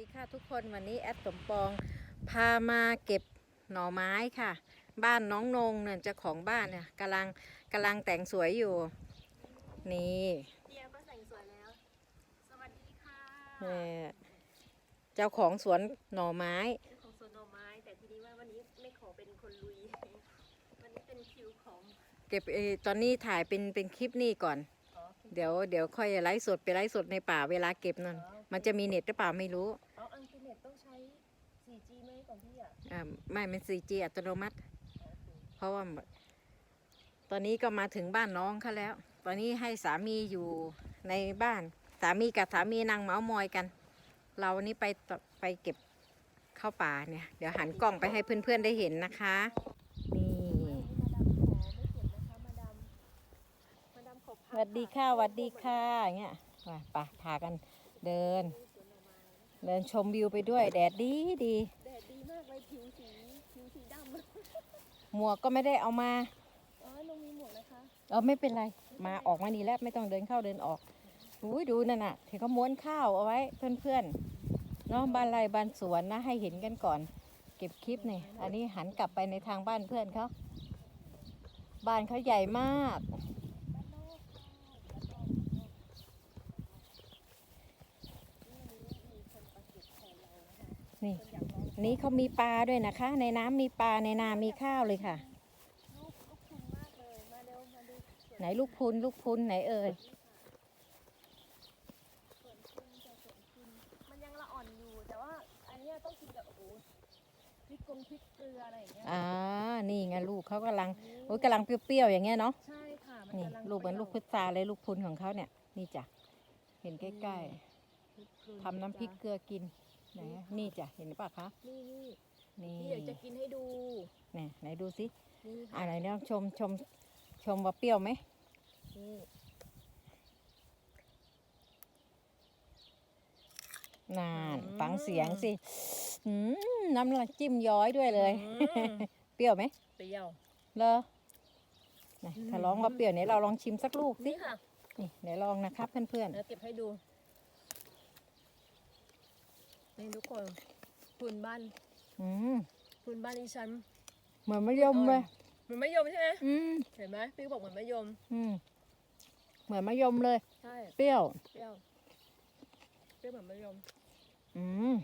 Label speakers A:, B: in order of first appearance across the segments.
A: ดีค่ะทุกคนวันนี้แอดสมปอง พามาเก็บหน่อไม้ค่ะ บ้านน้องนงเนี่ยเจ้าของบ้านเนี่ยกำลังกำลังแต่งสวยอยู่ นี่
B: เดียก็แต่งสวยแล้ว สวัสดีค่ะ
A: เนี่ยเจ้าของสวนหน่อไม้
B: เจ้าของสวนหน่อไม้ แต่ทีนี้ว่าวันนี้ไม่ขอเป็นคนลุย วันนี้เป็นคิวของ
A: เก็บเออตอนนี้ถ่ายเป็นเป็นคลิปนี่ก่อน
B: อ๋อ
A: เดี๋ยวเดี๋ยวค่อยไลฟ์สดไปไลฟ์สดในป่าเวลาเก็บนั่น มันจะมีเน็ตหรือเปล่าไม่รู้
B: ตต้องใช้ 4G ไหมก่อนพี่อะ
A: อ่าไม่เป็น 4G อัตโนมัติ
B: โอเค
A: เพราะว่า ตอนนี้ก็มาถึงบ้านน้องเขาแล้ว ตอนนี้ให้สามีอยู่ในบ้าน สามีกับสามีนางเมาส์มอยกัน เราวันนี้ไปต่อไปเก็บเข้าวป่าเนี่ย เดี๋ยวหันกล้องไปให้เพื่อนๆได้เห็นนะคะ นี่
B: มาดามขอไม่เก็บนะคะมาดามมาดามขอ
A: ส
B: พัก
A: วัสดีค่ะสวัสดีค่ะอย่างเงี้ยไปไปพากันเดิน เดินชมวิวไปด้วย แดดดีดี
B: แดดดีมากเลยผิวสีผิวสีดำ
A: หมวกก็ไม่ได้เอามา
B: อ๋อลงมีหมวกนะคะ
A: เออไม่เป็นไรมาออกมานี่แล้วไม่ต้องเดินเข้าเดินออกอุ้ยดูนั่นน่ะที่เขาม้วนข้าวเอาไว้เพื่อนๆเนาะบ้านไรบ้านสวนนะให้เห็นกันก่อน เก็บคลิปนี่อันนี้หันกลับไปในทางบ้านเพื่อนเขาบ้านเขาใหญ่มาก นี่ นี่เขามีปลาด้วยนะคะ ในน้ำมีปลาในนามีข้าวเลยค่ะ
B: ลูกลูกคุณมากเลยมาเร็วมาดูสวน
A: ไหนลูกพุนลูกพุนไหนเอ่ย
B: สวนคุณจะสวนคุณมันยังละอ่อนอยู่แต่ว่าอันเนี้ยต้องกินกับโอ้โหพริกกงพริกเกลืออะไรอย่างเงี้ย
A: อ่า นี่ไงลูกเขากำลังโอ้ยกำลังเปรี้ยวๆอย่างเงี้ยเนาะ
B: ใช่ค่ะ มัน
A: นี่
B: กำลัง
A: ลูกเหมือนลูกพุทราเลยลูกพุนของเขาเนี่ย นี่จ้ะ เห็นใกล้ๆทำน้ำพริกเกลือกินไห นอะนี่จ้ะเห็นปะคะ
B: นี่นี่
A: นี่
B: นี่เดี๋ยวจะกินให้ดู
A: เนี่ยไหนดูสิ
B: นี่
A: อ่า
B: ค่ะ
A: ไหนลองชมชมชมว่าเปรี้ยวไหม
B: นี่
A: นานฟังเสียงสิอืมน้ำลายจิ้มย้อยด้วยเลย
B: อืม
A: เปรี้ยวไหม
B: เปรี้ยว
A: เลอไหนถ้าร้องว่าเปรี้ยวเนี่ยเราลองชิมสักลูกสิ
B: นี่ค่ะ
A: นี่ไหนลองนะครับเพื่อน
B: เดี๋ยวเก็บให้ดู นี่ทุกคนพื้นบ้าน
A: ๆอืม
B: พื้นบ้านดิฉัน
A: เหมือนมะยมเลย
B: เหมือนมะยมใช่ไหม
A: อืม
B: เห็นไหมพี่บอกเหมือนมะยม
A: อืมเหมือนมะยมเลย
B: ใช่
A: เปรี้ยว
B: เปรี้ยวเปรี้ยวเหมือนมะยม
A: อืม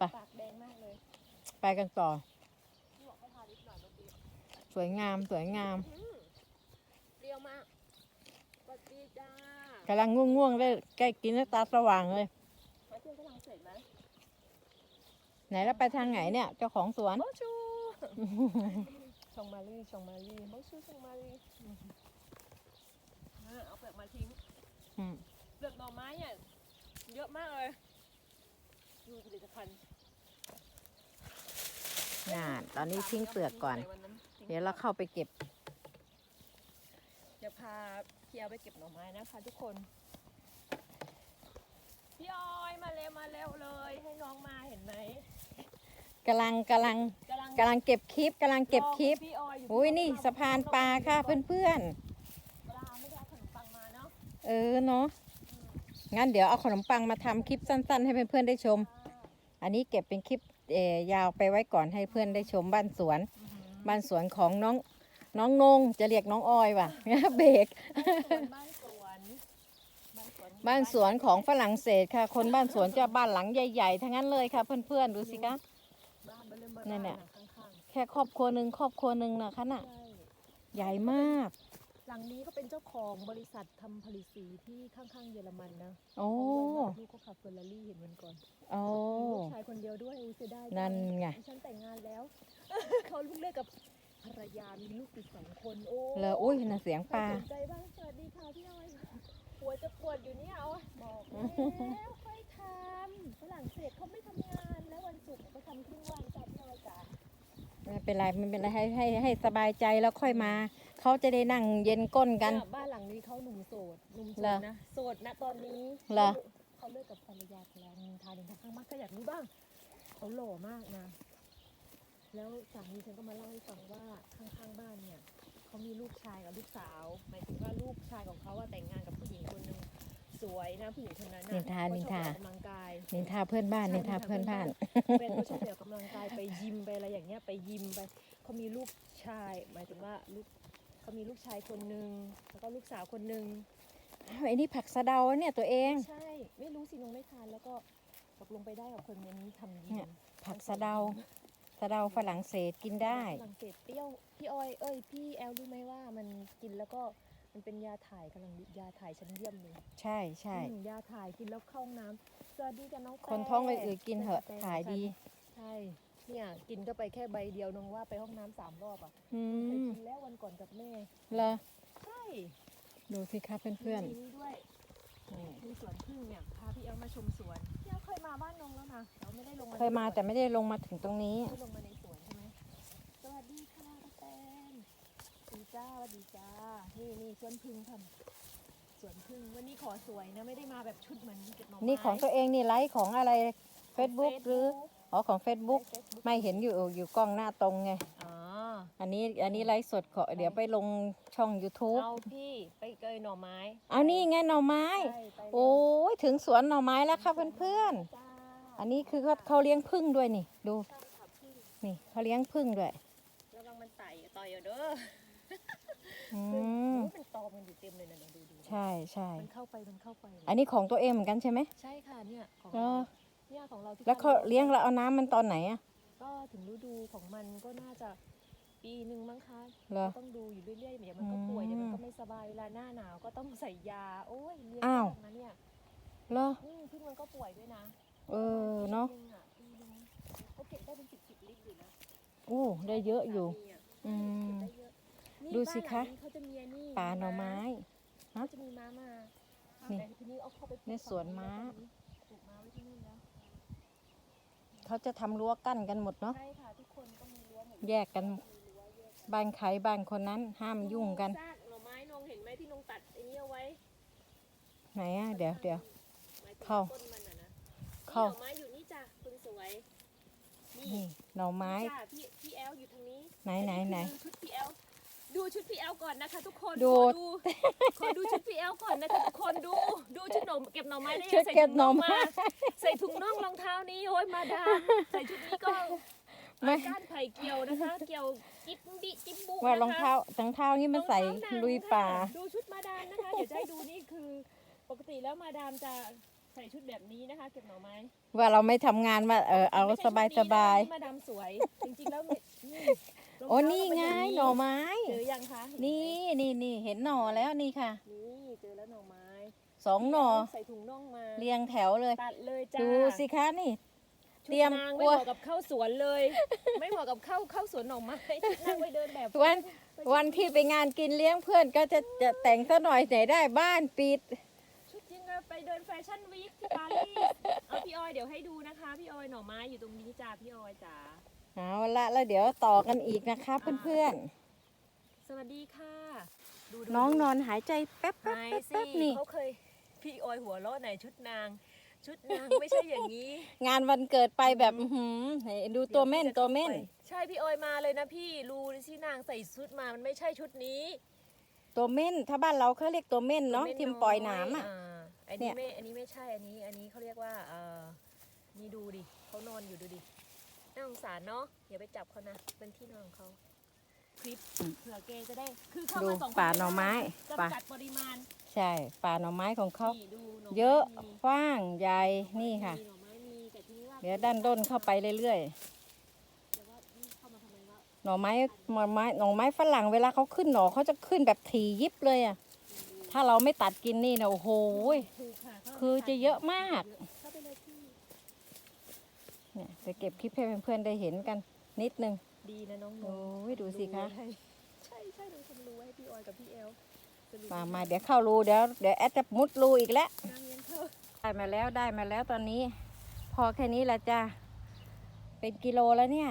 B: ปากแดงมากเลย
A: ไปกันต่อ
B: พี่บอกให้ทาลิปหน่อยเมื่อกี้
A: สวยงามสวยงาม
B: อืมเปรี้ยวมากสวัสดีจ้ากำ
A: ลังง่วงๆเลยใกล้กินแล้วตาสว่างเลย
B: มาเที่ยวฝรั่งเศสไหม
A: ไหนแล้วไปทางไหนเนี่ยเจ้าของสวน
B: โบชูชองมารีชองมารีโบชูชองมารีอ่าเอาเปลือกมาทิ้ง
A: อืม
B: เปลือกหน่อไม้เนี่ยเยอะมากเลยดูผลิตภัณฑ์
A: งานตอนนี้ทิ้งเปลือกก่อน เดี๋ยวเราเข้าไปเก็บ
B: เดี๋ยวพาพี่เอาไปเก็บหน่อไม้นะคะทุกคนพี่ออย มาเร็วมาเร็วเลย ให้น้องมาเห็นไหม
A: กำลังกำลัง
B: กำลัง
A: กำลังเก็บคลิปกำลังเก็บคลิป
B: พี่ออยอยู่
A: อุ้ยนี่สะพานปลาค่ะเพื่อน
B: เวลาไม่ได้เอาขนมปังมาเนาะ
A: ๆเออเนาะงั้นเดี๋ยวเอาขนมปังมาทำคลิปสั้น ๆ ให้เพื่อนๆได้ชม อันนี้เก็บเป็นคลิปเอ่อยาวไปไว้ก่อนให้เพื่อนได้ชมบ้านสวนบ้านสวนของน้องน้องนงจะเรียกน้องออยว่ะ เบรก
B: บ้านสวนบ้านสวน
A: บ้านสวนของฝรั่งเศสค่ะ คนบ้านสวนจะบ้านหลังใหญ่ๆ ทั้งนั้นเลยค่ะ เพื่อนๆ ดูสิคะ
B: บ้านเบอร์เริ่มเบอร์
A: นั่นน่ะ
B: ข้าง
A: แค่ครอบครัวหนึ่งครอบครัวหนึ่งนะคะน่ะ
B: ๆใช่
A: ใหญ่มาก
B: หลังนี้เขาเป็นเจ้าของบริษัททำผลิตสีที่ข้างๆเยอรมันนะ
A: โอ้
B: เขารวยมากลูกเขาขับเฟอร์รารี่เห็นวันก่อน
A: โอ้
B: มีลูกชายคนเดียวด้วยอุ้ยเสียดายจัง
A: นั่นไง
B: ดิฉันแต่งงานแล้วเขาลูกเลิกกับภรรยามีลูกติดสองคนโอ้
A: เลยอุ้ยน่ะเสียงปลา
B: ใครสนใจบ้างสวัสดีค่ะพี่ออย หัวจะปวดอยู่เนี่ยเอาอะบอกแล้วค่อยทำฝรั่งเศสเขาไม่ทำงานแล้ววันศุกร์เขาทำครึ่งวันจ้ะพี่ออยจ้ะ
A: ไม่เป็นไรไม่เป็นไรให้ให้ให้สบายใจแล้วค่อยมา เขาจะได้นั่งเย็นก้นกัน
B: เยบ้านหลังนี้เขาหนุ่มโสดหนุ่มโส
A: เหรอ
B: ดนะโสดนะตอนนี้
A: เหรอ
B: เขาเลิกกับภรรยาไปแล้วมีทาเดินทางข้างมากก็อยากรู้บ้างเขาหล่อมากนะ แล้วสามีฉันก็มาเล่าให้ฟังว่าข้างๆบ้านเนี่ย เขามีลูกชายกับลูกสาว หมายถึงว่าลูกชายของเขาอะแต่งงานกับผู้หญิงคนหนึ่งสวยนะผู้หญิงคนนั้น
A: นินทา
B: เข
A: นินทา
B: ชอบออกกำลังกาย
A: นินทาเพื่อนบ้านนินทาเพื่อนบ้าน
B: เป็นเขาชอบไปออกกำลังกายไปยิมไปอะไรอย่างเงี้ยไปยิมไปเขามีลูกชาย หมายถึงว่าลูกเขามีลูกชายคนหนึ่งแล้วก็ลูกสาวคนหนึ่ง
A: อ้าวไอ้นี่ผักสะเดาเนี่ยตัวเอง
B: ใช่ไม่รู้สิน้องไม่ทานแล้วก็ตกลงไปได้กับคนนี้ทำยิ
A: เนี่
B: ม
A: ยผักสะเดา สะเดาฝรั่งเศสกินได้
B: ฝรั่งเศสเปรี้ยวพี่ออยเอ้ยพี่แอลรู้ไหมว่ามันกินแล้วก็มันเป็นยาถ่ายกำลังยาถ่ายชั้นเยี่ยมเลย
A: ใช่ใช่
B: อืมยาถ่ายกินแล้วเข้าห้องน้ำสวัสดีจ้ะน้องแป้
A: คนท้องอืดๆกินเถอะ
B: แป้ง
A: ถ่ายดี
B: ใช่เนี่ยกินก็ไปแค่ใบเดียวน้องว่าไปห้องน้ำสามรอบอะ
A: อื
B: เคย
A: ม
B: กินแล้ววันก่อนกับแม่
A: เหรอ
B: ใช่
A: ดูสิคะเพื่อน
B: มีนี่ด้วย
A: ๆนี่
B: มีสวนพึ่งเนี่ยพาพี่แอลมาชมสวนพี่แอลเคย มาบ้านน้องแล้วนะเราไม่ได้ลง
A: เคยมาแต่ไม่ได้ลงมาถึงตรงนี้
B: ไม่ลงมาในสวนใช่ไหมสวัสดีค่ะป้าแตนสวัสดีจ้าสวัสดีจ้า นี่นี่สวนพึ่งค่ะสวนพึ่งวันนี้ขอสวยนะไม่ได้มาแบบชุดเหมือนเก็บหน่อไม้
A: นี่ของตัวเองนี่ไลฟ์ของอะไร Facebook หรือ อ๋อของ Facebook
B: เฟซบุ๊ก
A: ไม่เห็นอยู่อยู่กล้องหน้าตรงไง
B: อ๋อ
A: อันนี้อันนี้ไลฟ์สดขอเดี๋ยวไปลงช่อง YouTube
B: เอาพี่ไปเกยหน่อไม้
A: เอานี่ไงหน่อไม้
B: ใช่ไปเลย
A: โอ้ยถึงสวนหน่อไม้แล้วค่ะเพื่อน
B: จ้า
A: ๆอันนี้คือเขาเขาเลี้ยงพึ่งด้วยนี่ ดู
B: ใช่ค่ะพี่
A: นี่เขาเลี้ยงพึ่งด้วย
B: ระวังมันไต่ต่อยเอาเด้อ
A: อื
B: อ
A: ม
B: โอ้ยมันตอมันอยู่เต็มเลยนะเนี่ยดูดู
A: ใช่ใช่
B: มันเข้าไปมันเข้าไป
A: อันนี้ของตัวเองเหมือนกันใช่ไหม
B: ใช่ค่ะเนี่ยของ
A: เหร
B: เรา
A: อ
B: เนี่ยของเราที่
A: แล้วเขา
B: บ้นร
A: เลี้ยงแล้วเอาน้ำมันตอนไหนอะ
B: ก็ถึงฤดูของมันก็น่าจะ ปีหนึ่งมั้งคะ
A: เหรอ
B: ก็ต้องดูอยู่เรื่อยๆเดี๋ยวมันก็ป่วย
A: อืม
B: เดี๋ยวมันก็ไม่สบายเวลาหน้าหนาวก็ต้องใส่ยาโอ้ยเลี้ยง
A: อ้าว
B: ยากนะเนี่ย
A: เหรอ
B: อืมพึ่งมันก็ป่วยด้วยนะ
A: เออเนาะ
B: ปีหงอะปีหนึ่งเขาเก็บได้เป็นสิบสิบลิตรอยู่นะ
A: โอ้ได้เยอะอยู่อืม
B: เก็บได้เยอะนี่
A: ดูสิคะ
B: บ้านหลังนี้เขาจะมีอันนี้
A: ป่าหน่อไม้
B: เขาจะมีม้ามา
A: นี่
B: แต่ทีนี้เอาเข้าไปปลูก
A: ในสวนม้า
B: ปลูกม้าไว้ที่นี่แล้ว
A: เขาจะทำรั้วกั้นกันหมดเนาะ
B: ใช่ค่ะทุกคนต้องมีรั้วหมด
A: แยกกัน บ้านใครบ้านคนนั้นห้ามยุ่งกัน
B: ซากหน่อไม้นองเห็นไหมที่นองตัดไอ้นี่เอาไว้
A: ไหนอะเดี๋ยวเดี๋ยว
B: หมายถึง
A: เข้า
B: ต้นมันอะนะ
A: เข้า
B: นี่หน่อไม้อยู่นี่จ้ะคุณสวยนี่
A: นี่หน่อไม้
B: จ้ะพี่พี่แอลอยู่ทางนี้
A: ไหนไหนไหน
B: อัคือชุดพี่แอลดูชุดพี่แอลก่อนนะคะ ทุกคน
A: ดู
B: ขอดูขอดูชุดพี่แอลก่อนนะคะทุกคนดูดูชุดหน่อเก็บหน่อไม้ได้ยัง
A: ชุด
B: ใส่
A: เก็บ
B: ถุง
A: หน่
B: น่
A: อ
B: อง
A: ไม้
B: มาใส่ถุงน่องรองเท้านี้โอ้ยมาดามใส่ชุดนี้ก็
A: ไม่
B: ก้านไผ่เกี่ยวนะคะ เกี่ยวจิ๊บดิจิ๊บบุ
A: ว่า
B: นะคะ
A: รองเท้ารองเท้านี่มันใส่
B: รองเท้าหนัง
A: ลุยป่า
B: ค่ะดูชุดมาดามนะคะ เดี๋ยวจะให้ดูนี่คือ ปกติแล้วมาดามจะใส่ชุดแบบนี้นะคะ เก็บหน่อไม้
A: ว่าเราไม่ทำงานว่าเออเอา
B: ไม่ใช่
A: สบาย
B: ชุ
A: ส
B: ด
A: บาย
B: นี้นะคะมาดามสวย จริงๆแล้วไม่นี่ร
A: โอ้
B: เท้า
A: นี่ไง
B: เป็ย่า
A: หน่อไม้
B: เจอยังคะเห็ไหม
A: นี่นี่นี่เห็นหน่อแล้วนี่ค่ะ
B: นี่เจอแล้วหน่อไม้
A: สองหน่อ
B: ใส่ถุงน่องมา
A: เรียงแถวเลย
B: ตัดเลยจ้า
A: ดูสิคะนี่
B: ชุด
A: เตรียม
B: นาง
A: ก
B: ไม่
A: ลัว
B: เหมาะกับเข้าสวนเลย ไม่เหมาะกับเข้าเข้าสวนหน่อไม้ชุดนางไปเดินแบบ
A: วันวันที่ไปงานกินเลี้ยงเพื่อนก็จะจะแต่งซะหน่อยไหนได้บ้านปิด
B: ชุดจริงอะไปเดินแฟชั่นวีคที่ปารีสเอาพี่ออยเดี๋ยวให้ดูนะคะพี่ออยหน่อไม้อยู่ตรงนี้จ้าพี่ออยจ๋า
A: เอาละแล้วเดี๋ยวต่อกันอีกนะคะเพื่อน
B: สวัสดีค่ะดูดู
A: ๆน้องนอนหายใจแป๊บ
B: ไหน
A: แป๊บแป๊บ
B: สิ
A: แป๊บนี่
B: เขาเคยพี่ออยหัวเราะไหนชุดนาง ชุดนางไม่ใช่อย่างนี้
A: งานวันเกิดไปแบบอื้อหือไหนดูตัวเม่นตัวเม่น
B: ใช่พี่ออยมาเลยนะพี่รูที่นางใส่ชุดมามันไม่ใช่ชุดนี้
A: ตัวเม่นถ้าบ้านเราเขาเรียกตัวเม่นเนาะ
B: ตัว
A: ทิมปล่อยหนามอะ
B: อัน
A: เนี่
B: นี้
A: ย
B: ไม่อันนี้ไม่ใช่อันนี้ อันนี้เขาเรียกว่าเออนี่ดูดิเขานอนอยู่ดูดิน่าสงสารเนาะอย่าไปจับเขานะเป็นที่นอนของเขาคลิปเผื่อเกจะได้ คือเข้า
A: ดู
B: มาสองคน
A: ป่าหน่อไม้ป่า
B: จำกัดปริมาณ
A: ใช่ป่าหน่อไม้ของเขา
B: นี่ดูหน่ไม้
A: เยอะ
B: มี
A: กว้างใหญ่นี่ค่ะ
B: มีหน่อไม้มีแต่ทีนี้ว่า
A: เดี๋ยวด้านด้นเข้าไปเรื่อย
B: แต่ว่านี่เข้ามาทำไมวะ
A: ๆหน่อไม้หน่อไม้หน่อไม้ฝรั่งเวลาเขาขึ้นหน่อเขาจะขึ้นแบบถี่ยิบเลยอะถ้าเราไม่ตัดกินนี่นะโอ้โหย
B: ถูกค่ะเข้า
A: คือจะเยอะมาก
B: เข้าไปเลยพี่
A: เนี่ยจะเก็บคลิปให้เพื่อนๆได้เห็นกัน นิดนึง
B: ดีนะน้องน
A: โอ้
B: ง
A: ยดูสิคะ
B: รู้ไว้ใช่ใช่ดูคนรู้ให้พี่ออยกับพี่เอลสรุป
A: มามาเดี๋ยวเข้ารูเดี๋ยวเดี๋ยวแอดจะมุดรูอีกแล้วได้มาแล้วได้มาแล้วตอนนี้ พอแค่นี้ละจ้าเป็นกิโลแล้วเนี่ย